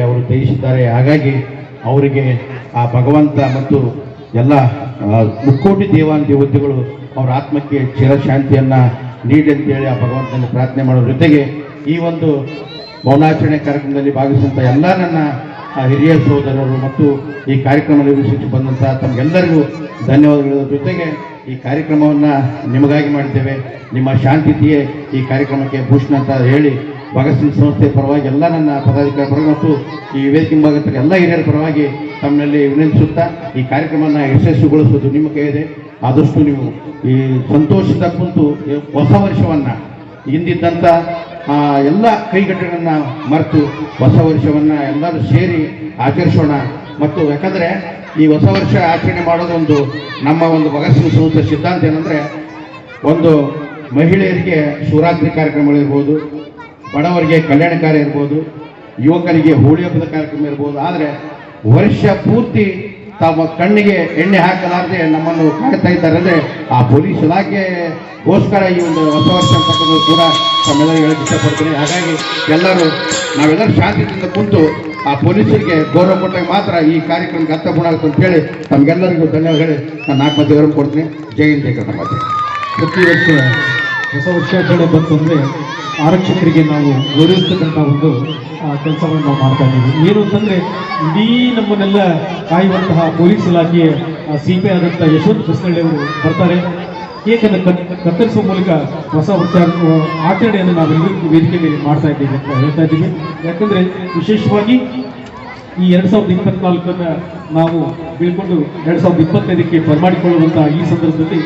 ಅವರು ಜಯಿಸಿದ್ದಾರೆ ಹಾಗಾಗಿ ಅವರಿಗೆ ಆ ಭಗವಂತ ಮತ್ತು ಎಲ್ಲ ಮುಕ್ಕೋಟಿ ದೇವಾನ್ ದೇವತೆಗಳು ಅವರ ಆತ್ಮಕ್ಕೆ ಚಿರಶಾಂತಿಯನ್ನ ನೀಡಿ ಅಂತೇಳಿ ಆ ಭಗವಂತನ ಪ್ರಾರ್ಥನೆ ಮಾಡೋ ಜೊತೆಗೆ ಈ ಒಂದು ಮೌನಾಚರಣೆ ಕಾರ್ಯಕ್ರಮದಲ್ಲಿ ಭಾಗವಹಿಸಿದಂಥ ಎಲ್ಲ ನನ್ನ ಹಿರಿಯ ಸಹೋದರರು ಮತ್ತು ಈ ಕಾರ್ಯಕ್ರಮದಲ್ಲಿ ವೀಕ್ಷಿಸಿ ಬಂದಂಥ ತಮಗೆಲ್ಲರಿಗೂ ಧನ್ಯವಾದಗಳ. ಜೊತೆಗೆ ಈ ಕಾರ್ಯಕ್ರಮವನ್ನು ನಿಮಗಾಗಿ ಮಾಡಿದ್ದೇವೆ. ನಿಮ್ಮ ಶಾಂತಿತೆಯೇ ಈ ಕಾರ್ಯಕ್ರಮಕ್ಕೆ ಭೂಷಣ ಅಂತ ಹೇಳಿ ಭಗತ್ ಸಿಂಗ್ ಸಂಸ್ಥೆ ಪರವಾಗಿ ಎಲ್ಲ ನನ್ನ ಪದಾಧಿಕಾರಿ ಮತ್ತು ಈ ವೇದಿಕೆ ಭಾಗದ ಎಲ್ಲ ಹಿರಿಯರ ಪರವಾಗಿ ತಮ್ಮಲ್ಲಿ ವಿನಂತಿಸುತ್ತಾ ಈ ಕಾರ್ಯಕ್ರಮವನ್ನು ಯಶಸ್ವಿಗೊಳಿಸುವುದು ನಿಮ್ಮ ಕೈಯಿದೆ ಆದಷ್ಟು ನೀವು ಈ ಸಂತೋಷದ ಕುಂತು ಹೊಸ ವರ್ಷವನ್ನು ಹಿಂದಿದ್ದಂಥ ಎಲ್ಲ ಕೈಗಟ್ಟಗಳನ್ನು ಮರೆತು ಹೊಸ ವರ್ಷವನ್ನು ಎಲ್ಲರೂ ಸೇರಿ ಆಚರಿಸೋಣ. ಮತ್ತು ಯಾಕಂದರೆ ಈ ಹೊಸ ವರ್ಷ ಆಚರಣೆ ಮಾಡೋದೊಂದು ನಮ್ಮ ಒಂದು ಭಗತ್ ಸಿಂಗ್ ಸಂಸ್ಥೆ ಸಿದ್ಧಾಂತ ಏನಂದರೆ ಒಂದು ಮಹಿಳೆಯರಿಗೆ ಶಿವರಾತ್ರಿ ಕಾರ್ಯಕ್ರಮಗಳಿರ್ಬೋದು ಬಡವರಿಗೆ ಕಲ್ಯಾಣ ಕಾರ್ಯ ಇರ್ಬೋದು ಯುವಕರಿಗೆ ಹೋಳಿ ಹಬ್ಬದ ಕಾರ್ಯಕ್ರಮ ಇರ್ಬೋದು. ಆದರೆ ವರ್ಷ ಪೂರ್ತಿ ತಮ್ಮ ಕಣ್ಣಿಗೆ ಎಣ್ಣೆ ಹಾಕಲಾರದೆ ನಮ್ಮನ್ನು ಕಾಯ್ತಾ ಇದ್ದಾರೆ ಅಂದರೆ ಆ ಪೊಲೀಸ್ ಇಲಾಖೆಗೋಸ್ಕರ ಈ ಒಂದು ಹೊಸ ವರ್ಷ ಅಂತಕ್ಕಂಥದ್ದು ಕೂಡ ತಮ್ಮೆಲ್ಲರೂ ಹೇಳಕ್ಕೆ ಇಷ್ಟಪಡ್ತೀನಿ. ಹಾಗಾಗಿ ಎಲ್ಲರೂ ನಾವೆಲ್ಲರೂ ಶಾಂತಿಯಿಂದ ಕುಂತು ಆ ಪೊಲೀಸರಿಗೆ ಗೌರವ ಕೊಟ್ಟಾಗ ಮಾತ್ರ ಈ ಕಾರ್ಯಕ್ರಮಕ್ಕೆ ಅರ್ಥ ಆಗುತ್ತೆ ಅಂತ ಹೇಳಿ ತಮಗೆಲ್ಲರಿಗೂ ಧನ್ಯವಾದ ಹೇಳಿ ನಾನು ನಾಲ್ಕು ಮಂದಿ ಗೌರವ ಕೊಡ್ತೀನಿ. ಜೈ ಹಿಂದ್, ಜೈ ಪ್ರತಿ ವರ್ಷ ಹೊಸ ವರ್ಷಾಚರಣೆ ಬಂತು ಅಂದರೆ ಆರಕ್ಷಕರಿಗೆ ನಾವು ಗೌರವಿಸ್ತಕ್ಕಂಥ ಒಂದು ಕೆಲಸವನ್ನು ನಾವು ಮಾಡ್ತಾ ಇದ್ದೀವಿ. ಏನು ಅಂತಂದರೆ ಇಡೀ ನಮ್ಮನ್ನೆಲ್ಲ ಕಾಯುವಂತಹ ಪೊಲೀಸ್ ಇಲಾಖೆಯ ಸಿ ಪಿ ಆದಂಥ ಯಶವಂತ್ ಬರ್ತಾರೆ. ಕತ್ ಕತ್ತರಿಸುವ ಮೂಲಕ ಹೊಸ ಹೊಸ ಆಚರಣೆಯನ್ನು ನಾವು ವೇದಿಕೆ ಮೇಲೆ ಮಾಡ್ತಾ ಇದ್ದೀವಿ ಅಂತ ಹೇಳ್ತಾ ಇದ್ದೀವಿ. ಯಾಕಂದ್ರೆ ವಿಶೇಷವಾಗಿ ಈ ಎರಡ್ ಸಾವಿರದ ಇಪ್ಪತ್ನಾಲ್ಕನ್ನ ನಾವು ಬೀಳ್ಕೊಂಡು ಎರಡ್ ಸಾವಿರದ ಇಪ್ಪತ್ತೈದಕ್ಕೆ ಬರಮಾಡಿಕೊಳ್ಳುವಂತಹ ಈ ಸಂದರ್ಭದಲ್ಲಿ